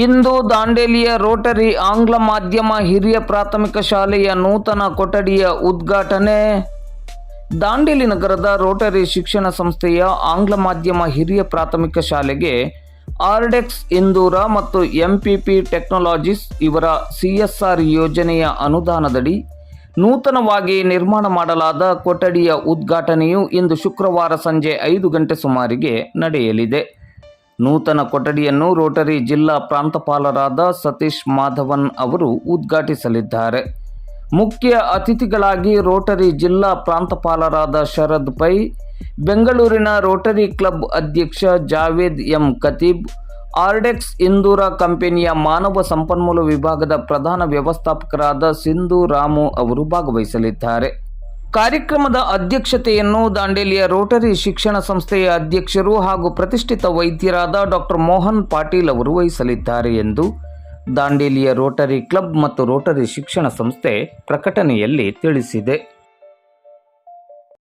ಇಂದು ದಾಂಡೇಲಿಯ Rotary ಆಂಗ್ಲ ಮಾಧ್ಯಮ ಹಿರಿಯ ಪ್ರಾಥಮಿಕ ಶಾಲೆಯ ನೂತನ ಕೊಠಡಿಯ ಉದ್ಘಾಟನೆ. ದಾಂಡೇಲಿ ನಗರದ ರೋಟರಿ ಶಿಕ್ಷಣ ಸಂಸ್ಥೆಯ ಆಂಗ್ಲ ಮಾಧ್ಯಮ ಹಿರಿಯ ಪ್ರಾಥಮಿಕ ಶಾಲೆಗೆ ಆರ್ಡೆಕ್ಸ್ ಇಂದೂರ ಮತ್ತು ಎಂಪಿಪಿ ಟೆಕ್ನಾಲಜೀಸ್ ಇವರ ಸಿಎಸ್ಆರ್ ಯೋಜನೆಯ ಅನುದಾನದಡಿ ನೂತನವಾಗಿ ನಿರ್ಮಾಣ ಮಾಡಲಾದ ಕೊಠಡಿಯ ಉದ್ಘಾಟನೆಯು ಇಂದು ಶುಕ್ರವಾರ ಸಂಜೆ ಐದು ಗಂಟೆ ಸುಮಾರಿಗೆ ನಡೆಯಲಿದೆ. ನೂತನ ಕೊಠಡಿಯನ್ನು ರೋಟರಿ ಜಿಲ್ಲಾ ಪ್ರಾಂತಪಾಲರಾದ ಸತೀಶ್ ಮಾಧವನ್ ಅವರು ಉದ್ಘಾಟಿಸಲಿದ್ದಾರೆ. ಮುಖ್ಯ ಅತಿಥಿಗಳಾಗಿ ರೋಟರಿ ಜಿಲ್ಲಾ ಪ್ರಾಂತಪಾಲರಾದ ಶರದ್ ಪೈ, ಬೆಂಗಳೂರಿನ ರೋಟರಿ ಕ್ಲಬ್ ಅಧ್ಯಕ್ಷ Javed M Khatib, Ardex Endura ಕಂಪನಿಯ ಮಾನವ ಸಂಪನ್ಮೂಲ ವಿಭಾಗದ ಪ್ರಧಾನ ವ್ಯವಸ್ಥಾಪಕರಾದ ಸಿಂಧು ರಾಮು ಅವರು ಭಾಗವಹಿಸಲಿದ್ದಾರೆ. ಕಾರ್ಯಕ್ರಮದ ಅಧ್ಯಕ್ಷತೆಯನ್ನು ದಾಂಡೇಲಿಯ ರೋಟರಿ ಶಿಕ್ಷಣ ಸಂಸ್ಥೆಯ ಅಧ್ಯಕ್ಷರು ಹಾಗೂ ಪ್ರತಿಷ್ಠಿತ ವೈದ್ಯರಾದ ಡಾಕ್ಟರ್ ಮೋಹನ್ ಪಾಟೀಲ್ ಅವರು ವಹಿಸಲಿದ್ದಾರೆ ಎಂದು ದಾಂಡೇಲಿಯ ರೋಟರಿ ಕ್ಲಬ್ ಮತ್ತು ರೋಟರಿ ಶಿಕ್ಷಣ ಸಂಸ್ಥೆ ಪ್ರಕಟಣೆಯಲ್ಲಿ ತಿಳಿಸಿದೆ.